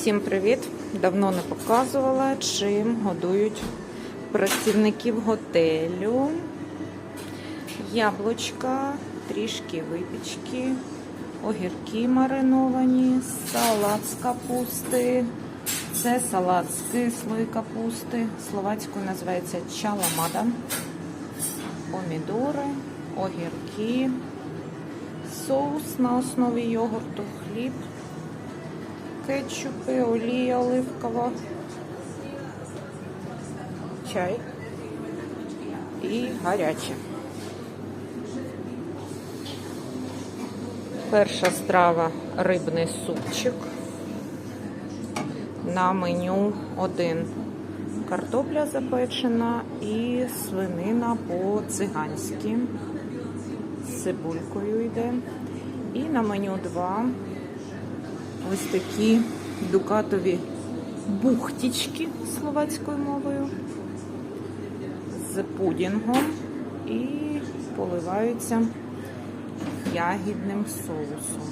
Всім привіт! Давно не показувала, чим годують працівників готелю. Яблучка, трішки випічки, огірки мариновані, салат з капусти. Це салат з кислої капусти. Словацькою називається чаламада. Помідори, огірки, соус на основі йогурту, хліб кетчупи, олія оливкова, чай і гаряче. Перша страва рибний супчик. На меню один. Картопля запечена і свинина по-циганськи. З цибулькою йде. І на меню два ось такі дукатові бухтічки словацькою мовою з пудінгом і поливаються ягідним соусом.